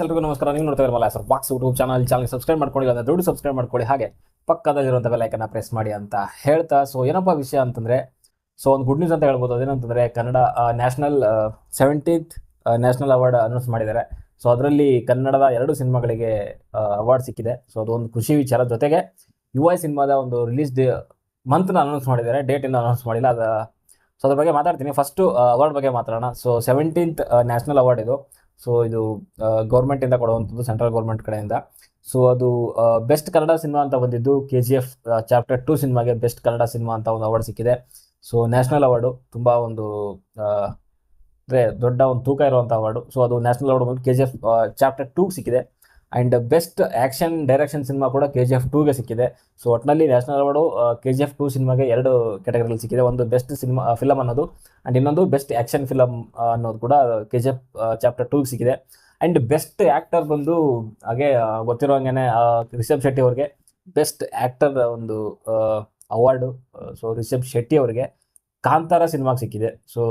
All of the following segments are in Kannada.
ಎಲ್ರಿಗೂ ನಮಸ್ಕಾರ. ನೀವು ನೋಡ್ತಾ ಇರಲ್ಲ sir box YouTube channel channel subscribe ಮಾಡ್ಕೊಳ್ಳಿ ಅಂದ್ರೆ ದುಡ್ಡು ಸಬ್ಸ್ಕ್ರೈಬ್ ಮಾಡ್ಕೊಳ್ಳಿ. ಹಾಗೆ ಪಕ್ಕದಲ್ಲಿರುವಂಥ ಬೆಲ್ಲೈಕನ್ನ ಪ್ರೆಸ್ ಮಾಡಿ ಅಂತ ಹೇಳ್ತಾ. ಸೊ ಏನಪ್ಪ ವಿಷಯ ಅಂತಂದ್ರೆ ಸೊ ಒಂದು ಗುಡ್ ನ್ಯೂಸ್ ಅಂತ ಹೇಳ್ಬೋದು. ಅದೇನಂತಂದ್ರೆ, Kannada national seventeenth national award announce ಮಾಡಿದ್ದಾರೆ. ಸೊ ಅದರಲ್ಲಿ ಕನ್ನಡದ ಎರಡು ಸಿನಿಮಾಗಳಿಗೆ ಅವಾರ್ಡ್ ಸಿಕ್ಕಿದೆ. ಸೊ ಅದೊಂದು ಖುಷಿ ವಿಚಾರ ಜೊತೆಗೆ ಯು ಐ ಸಿನಿಮಾದ ಒಂದು ರಿಲೀಸ್ ಡೇ ಮಂತ್ನ ಅನೌನ್ಸ್ ಮಾಡಿದ್ದಾರೆ. ಡೇಟ್ ಇನ್ನು ಅನೌನ್ಸ್ ಮಾಡಿಲ್ಲ. ಅದು ಸೊ ಅದ್ರ ಬಗ್ಗೆ ಮಾತಾಡ್ತೀನಿ. ಫಸ್ಟು ಅವಾರ್ಡ್ ಬಗ್ಗೆ ಮಾತಾಡೋಣ. ಸೊ ಸೆವೆಂಟೀನ್ತ್ ನ್ಯಾಷನಲ್ ಅವಾರ್ಡ್ ಇದು. ಸೊ ಇದು ಗೌರ್ಮೆಂಟಿಂದ ಕೊಡುವಂಥದ್ದು ಸೆಂಟ್ರಲ್ ಗೌರ್ಮೆಂಟ್ ಕಡೆಯಿಂದ. ಸೊ ಅದು ಬೆಸ್ಟ್ ಕನ್ನಡ ಸಿನಿಮಾ ಅಂತ ಬಂದಿದ್ದು K G F chapter two ಸಿನಿಮಾಗೆ ಬೆಸ್ಟ್ ಕನ್ನಡ ಸಿನಿಮಾ ಅಂತ ಒಂದು ಅವಾರ್ಡ್ ಸಿಕ್ಕಿದೆ. ಸೊ ನ್ಯಾಷನಲ್ ಅವಾರ್ಡು ತುಂಬ ಒಂದು ಅಂದರೆ ದೊಡ್ಡ ಒಂದು ತೂಕ ಇರುವಂಥ ಅವಾರ್ಡು ಸೊ ಅದು ನ್ಯಾಷನಲ್ ಅವಾರ್ಡ್ ಬಂದು ಕೆ ಜಿ ಎಫ್ ಚಾಪ್ಟರ್ ಟೂಗೆ ಸಿಕ್ಕಿದೆ. And best action direction cinema ಕೂಡ ಕೆ ಜಿ ಎಫ್ ಟೂಗೆ ಸಿಕ್ಕಿದೆ. ಸೊ ಒಟ್ಟಿನಲ್ಲಿ national award K G F two ಸಿನಿಮಾಗೆ ಎರಡು ಕ್ಯಾಟಗರಿಯಲ್ಲಿ ಸಿಕ್ಕಿದೆ. ಒಂದು ಬೆಸ್ಟ್ ಸಿನಿಮಾ ಫಿಲಮ್ ಅನ್ನೋದು ಆ್ಯಂಡ್ ಇನ್ನೊಂದು ಬೆಸ್ಟ್ ಆ್ಯಕ್ಷನ್ ಫಿಲಮ್ ಅನ್ನೋದು ಕೂಡ ಕೆ ಜಿ ಎಫ್ ಚಾಪ್ಟರ್ ಟೂಗೆ ಸಿಕ್ಕಿದೆ. ಆ್ಯಂಡ್ ಬೆಸ್ಟ್ ಆ್ಯಕ್ಟರ್ ಬಂದು, ಹಾಗೆ ಗೊತ್ತಿರೋ ಹಂಗೆ ರಿಷಬ್ ಶೆಟ್ಟಿ ಅವ್ರಿಗೆ ಬೆಸ್ಟ್ ಆ್ಯಕ್ಟರ್ ಒಂದು ಅವಾರ್ಡು ಸೊ ರಿಷಬ್ ಶೆಟ್ಟಿ ಅವರಿಗೆ ಕಾಂತಾರ ಸಿನಿಮಾಗೆ ಸಿಕ್ಕಿದೆ. ಸೊ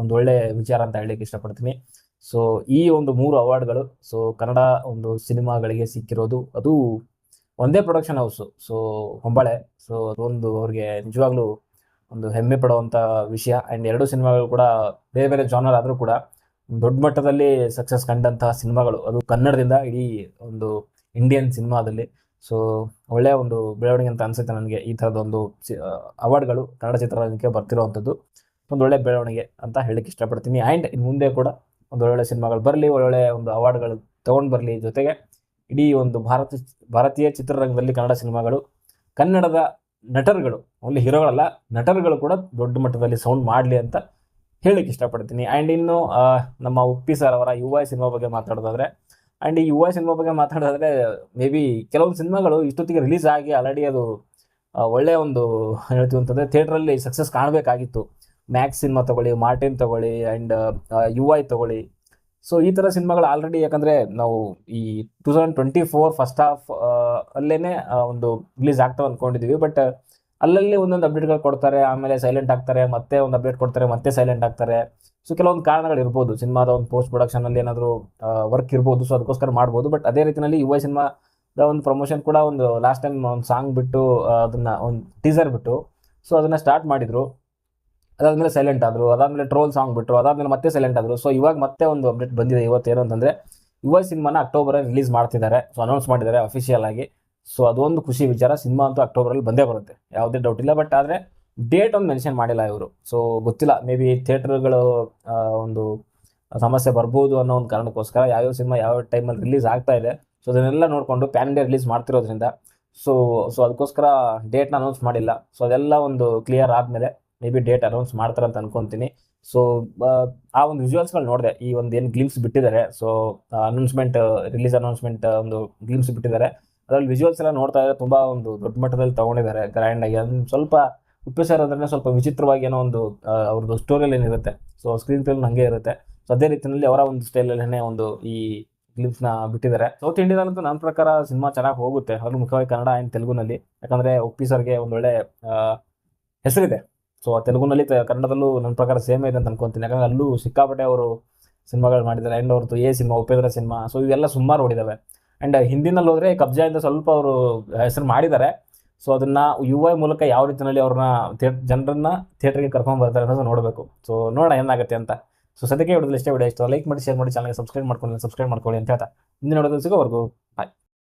ಒಂದು ಒಳ್ಳೆ ವಿಚಾರ ಅಂತ ಹೇಳಲಿಕ್ಕೆ ಇಷ್ಟಪಡ್ತೀನಿ. ಸೊ ಈ ಒಂದು ಮೂರು ಅವಾರ್ಡ್ಗಳು ಸೊ ಕನ್ನಡ ಒಂದು ಸಿನಿಮಾಗಳಿಗೆ ಸಿಕ್ಕಿರೋದು ಅದು ಒಂದೇ production house so Hombale so ಅದೊಂದು ಅವ್ರಿಗೆ ನಿಜವಾಗ್ಲೂ ಒಂದು ಹೆಮ್ಮೆ ಪಡುವಂಥ ವಿಷಯ. ಆ್ಯಂಡ್ ಎರಡು ಸಿನಿಮಾಗಳು ಕೂಡ, ಬೇರೆ ಬೇರೆ ಜಾನರ್ ಆದರೂ ಕೂಡ ದೊಡ್ಡ ಮಟ್ಟದಲ್ಲಿ ಸಕ್ಸಸ್ ಕಂಡಂತಹ ಸಿನಿಮಾಗಳು. ಅದು ಕನ್ನಡದಿಂದ ಇಡೀ ಒಂದು ಇಂಡಿಯನ್ ಸಿನಿಮಾದಲ್ಲಿ. ಸೊ ಒಳ್ಳೆಯ ಒಂದು ಬೆಳವಣಿಗೆ ಅಂತ ಅನಿಸುತ್ತೆ ನನಗೆ ಈ ಥರದೊಂದು ಅವಾರ್ಡ್ಗಳು ಕನ್ನಡ ಚಿತ್ರರಂಗಕ್ಕೆ ಬರ್ತಿರೋವಂಥದ್ದು. ಒಂದು ಒಳ್ಳೆ ಬೆಳವಣಿಗೆ ಅಂತ ಹೇಳಕ್ಕೆ ಇಷ್ಟಪಡ್ತೀನಿ. ಆ್ಯಂಡ್ ಇನ್ನು ಮುಂದೆ ಕೂಡ ಒಂದು ಒಳ್ಳೊಳ್ಳೆ ಸಿನಿಮಾಗಳು ಬರಲಿ, ಒಳ್ಳೊಳ್ಳೆ ಒಂದು ಅವಾರ್ಡ್ಗಳು ತೊಗೊಂಡು ಬರಲಿ ಜೊತೆಗೆ ಇಡೀ ಒಂದು ಭಾರತ, ಭಾರತೀಯ ಚಿತ್ರರಂಗದಲ್ಲಿ ಕನ್ನಡ ಸಿನಿಮಾಗಳು, ಕನ್ನಡದ ನಟರುಗಳು ಓನ್ಲಿ ಹೀರೋಗಳಲ್ಲ ನಟರುಗಳು ಕೂಡ ದೊಡ್ಡ ಮಟ್ಟದಲ್ಲಿ ಸೌಂಡ್ ಮಾಡಲಿ ಅಂತ ಹೇಳಲಿಕ್ಕೆ ಇಷ್ಟಪಡ್ತೀನಿ. ಆ್ಯಂಡ್ ಇನ್ನು ನಮ್ಮ ಉಪ್ಪಿ ಸರ್ ಅವರ ಯುವ ಸಿನಿಮಾ ಬಗ್ಗೆ ಮಾತಾಡೋದಾದ್ರೆ ಆ್ಯಂಡ್ ಈ ಯುವ ಸಿನಿಮಾ ಬಗ್ಗೆ ಮಾತಾಡೋದಾದ್ರೆ ಮೇ ಬಿ ಕೆಲವೊಂದು ಸಿನಿಮಾಗಳು ಇಷ್ಟೊತ್ತಿಗೆ ರಿಲೀಸ್ ಆಗಿ ಆಲ್ರೆಡಿ ಅದು ಒಳ್ಳೆಯ ಒಂದು ಹೇಳ್ತೀವಿ ಅಂತಂದರೆ ಥಿಯೇಟ್ರಲ್ಲಿ ಸಕ್ಸಸ್ ಕಾಣಬೇಕಾಗಿತ್ತು. ಮ್ಯಾಕ್ಸ್ ಸಿನಿಮಾ ತಗೊಳ್ಳಿ ಮಾರ್ಟಿನ್ ತಗೊಳ್ಳಿ ಆ್ಯಂಡ್ ಯು ಐ ತೊಗೊಳ್ಳಿ. ಸೊ ಈ ಥರ ಸಿನಿಮಾಗಳು ಆಲ್ರೆಡಿ ಯಾಕಂದರೆ ನಾವು ಈ two thousand twenty four first half ಅಲ್ಲೇ ಒಂದು ರಿಲೀಸ್ ಆಗ್ತಾವೆ ಅಂದ್ಕೊಂಡಿದ್ದೀವಿ ಬಟ್ ಅಲ್ಲಲ್ಲಿ ಒಂದೊಂದು ಅಪ್ಡೇಟ್ಗಳು ಕೊಡ್ತಾರೆ, ಆಮೇಲೆ ಸೈಲೆಂಟ್ ಆಗ್ತಾರೆ, ಮತ್ತೆ ಒಂದು ಅಪ್ಡೇಟ್ ಕೊಡ್ತಾರೆ, ಮತ್ತೆ ಸೈಲೆಂಟ್ ಆಗ್ತಾರೆ. ಸೊ ಕೆಲವೊಂದು ಕಾರಣಗಳು ಇರ್ಬೋದು. ಸಿನಿಮಾದ ಒಂದು ಪೋಸ್ಟ್ ಪ್ರೊಡಕ್ಷನಲ್ಲಿ ಏನಾದರೂ ವರ್ಕ್ ಇರ್ಬೋದು ಸೊ ಅದಕ್ಕೋಸ್ಕರ ಮಾಡ್ಬೋದು. ಬಟ್ ಅದೇ ರೀತಿಯಲ್ಲಿ ಯುವ ಸಿನಿಮಾದ ಒಂದು ಪ್ರಮೋಷನ್ ಕೂಡ ಒಂದು ಲಾಸ್ಟ್ ಟೈಮ್ ಒಂದು ಸಾಂಗ್ ಬಿಟ್ಟು ಅದನ್ನು ಅದನ್ನ ಒಂದು ಟೀಸರ್ ಬಿಟ್ಟು ಸೊ ಅದನ್ನು ಸ್ಟಾರ್ಟ್ ಮಾಡಿದ್ರು. ಅದಾದ್ಮೇಲೆ ಸೈಲೆಂಟ್ ಆದರು, ಅದಾದ್ಮೇಲೆ ಟ್ರೋಲ್ ಸಾಂಗ್ ಬಿಟ್ಟರು ಅದಾದ್ಮೇಲೆ ಮತ್ತೆ ಸೈಲೆಂಟ್ ಆದರು. ಸೊ ಇವಾಗ ಮತ್ತೆ ಒಂದು ಅಪ್ಡೇಟ್ ಬಂದಿದೆ ಇವತ್ತು ಏನು ಅಂತಂದರೆ ಯುವ ಸಿನಿಮಾನ ಅಕ್ಟೋಬರಲ್ಲಿ ರಿಲೀಸ್ ಮಾಡ್ತಿದ್ದಾರೆ. ಸೊ ಅನೌನ್ಸ್ ಮಾಡಿದ್ದಾರೆ ಅಫಿಷಿಯಲ್ ಆಗಿ. ಸೊ ಅದೊಂದು ಖುಷಿ ವಿಚಾರ. ಸಿನಿಮಾ ಅಂತೂ ಅಕ್ಟೋಬರಲ್ಲಿ ಬಂದೇ ಬರುತ್ತೆ. ಯಾವುದೇ ಡೌಟ್ ಇಲ್ಲ. ಬಟ್ ಆದರೆ ಡೇಟ್ ಒಂದು ಮೆನ್ಷನ್ ಮಾಡಿಲ್ಲ ಇವರು. ಸೊ ಗೊತ್ತಿಲ್ಲ. ಮೇ ಬಿ ಥಿಯೇಟರ್ಗಳು ಒಂದು ಸಮಸ್ಯೆ ಬರ್ಬೋದು ಅನ್ನೋ ಒಂದು ಕಾರಣಕ್ಕೋಸ್ಕರ ಯಾವ್ಯಾವ ಸಿನಿಮಾ ಯಾವ ಟೈಮಲ್ಲಿ ರಿಲೀಸ್ ಆಗ್ತಾ ಇದೆ. ಸೊ ಅದನ್ನೆಲ್ಲ ನೋಡಿಕೊಂಡು ಪ್ಯಾನ್ ಇಂಡಿಯಾ ರಿಲೀಸ್ ಮಾಡ್ತಿರೋದ್ರಿಂದ. ಸೊ ಸೊ ಅದಕ್ಕೋಸ್ಕರ ಡೇಟ್ನ ಅನೌನ್ಸ್ ಮಾಡಿಲ್ಲ. ಸೊ ಅದೆಲ್ಲ ಒಂದು ಕ್ಲಿಯರ್ ಆದಮೇಲೆ ಮೇ ಬಿ ಡೇಟ್ ಅನೌನ್ಸ್ ಮಾಡ್ತಾರೆ ಅಂತ ಅನ್ಕೊಂತೀನಿ. ಸೊ ಆ ಒಂದು ವಿಜುವಲ್ಸ್ಗಳು ನೋಡಿದೆ. ಈ ಒಂದು ಏನು ಗ್ಲಿಮ್ಸ್ ಬಿಟ್ಟಿದ್ದಾರೆ. ಸೊ ಅನೌನ್ಸ್ಮೆಂಟ್ ರಿಲೀಸ್ ಅನೌನ್ಸ್ಮೆಂಟ್ ಒಂದು ಗ್ಲಿಮ್ಸ್ ಬಿಟ್ಟಿದ್ದಾರೆ. ಅದರಲ್ಲಿ ವಿಜುವಲ್ಸ್ ಎಲ್ಲ ನೋಡ್ತಾ ಇದ್ರೆ ತುಂಬ ಒಂದು ದೊಡ್ಡ ಮಟ್ಟದಲ್ಲಿ ತೊಗೊಂಡಿದ್ದಾರೆ. ಗ್ರ್ಯಾಂಡಾಗಿ ಅದನ್ನ ಸ್ವಲ್ಪ ಉಪ್ಪು ಅಂದ್ರೆ ಸ್ವಲ್ಪ ವಿಚಿತ್ರವಾಗಿ ಏನೋ ಒಂದು ಅವ್ರದ್ದು ಸ್ಟೋರಿಯಲ್ಲಿ ಏನಿರುತ್ತೆ. ಸೊ ಸ್ಕ್ರೀನ್ ಪ್ಲೇಲ್ ಹಂಗೆ ಇರುತ್ತೆ. ಸೊ ಅದೇ ರೀತಿಯಲ್ಲಿ ಅವರ ಒಂದು ಸ್ಟೈಲಲ್ಲೇ ಒಂದು ಈ ಗ್ಲಿಮ್ಸ್ನ ಬಿಟ್ಟಿದ್ದಾರೆ. ಸೌತ್ ಇಂಡಿಯಾದಲ್ಲಂತೂ ನನ್ನ ಪ್ರಕಾರ ಸಿನಿಮಾ ಚೆನ್ನಾಗಿ ಹೋಗುತ್ತೆ. ಅದ್ರ ಮುಖ್ಯವಾಗಿ ಕನ್ನಡ ಆ್ಯಂಡ್ ತೆಲುಗುನಲ್ಲಿ. ಯಾಕಂದರೆ ಉಪ್ಪಿ ಸರ್ಗೆ ಒಂದು ಒಳ್ಳೆ ಹೆಸರಿದೆ. ಸೊ ತೆಲುಗುನಲ್ಲಿ ಕನ್ನಡದಲ್ಲೂ ನನ್ನ ಪ್ರಕಾರ ಸೇಮ್ ಇದೆ ಅಂತ ಅನ್ಕೊಂತೀನಿ. ಯಾಕಂದ್ರೆ ಅಲ್ಲೂ ಸಿಕ್ಕಾಪಟ್ಟೆ ಅವರು ಸಿನಿಮಾಗಳು ಮಾಡಿದ್ದಾರೆ. ಆ್ಯಂಡ್ ಅವ್ರದ್ದು A cinema, Upendra cinema. So ಇವೆಲ್ಲ ಸುಮಾರು ಓಡಿದಾವೆ. ಆ್ಯಂಡ್ ಹಿಂದಿನಲ್ಲಿ ಹೋದರೆ ಕಬ್ಜಾಯಿಂದ ಸ್ವಲ್ಪ ಅವರು ಹೆಸರು ಮಾಡಿದ್ದಾರೆ. ಸೊ ಅದನ್ನು ಯು ಐ ಮೂಲಕ ಯಾವ ರೀತಿಯಲ್ಲಿ ಅವ್ರನ್ನ ಥಿಯೇಟ್ ಜನರನ್ನ ಥಿಯೇಟ್ರಿಗೆ ಕರ್ಕೊಂಡು ಬರ್ತಾರೆ ಅನ್ನೋದು ನೋಡಬೇಕು. ಸೊ ನೋಡೋಣ ಏನಾಗುತ್ತೆ ಅಂತ. ಸೊ ಸದ್ಯಕ್ಕೆ ವಿಡಿಯೋದಲ್ಲಿ ಇಷ್ಟೇ ವಿಡಿಯೋ ಇಷ್ಟ ಲೈಕ್ ಮಾಡಿ ಶೇರ್ ಮಾಡಿ ಚಾನಲ್ಗೆ ಸಬ್ಸ್ಕ್ರೈಬ್ ಮಾಡ್ಕೊಳ್ಳಿ ಸಬ್ಸ್ಕ್ರೈಬ್ ಮಾಡ್ಕೊಳ್ಳಿ ಅಂತ ಹೇಳ್ತಾ. ಮುಂದಿನ ನೋಡೋದು ಸಿಗೋವರೆಗೂ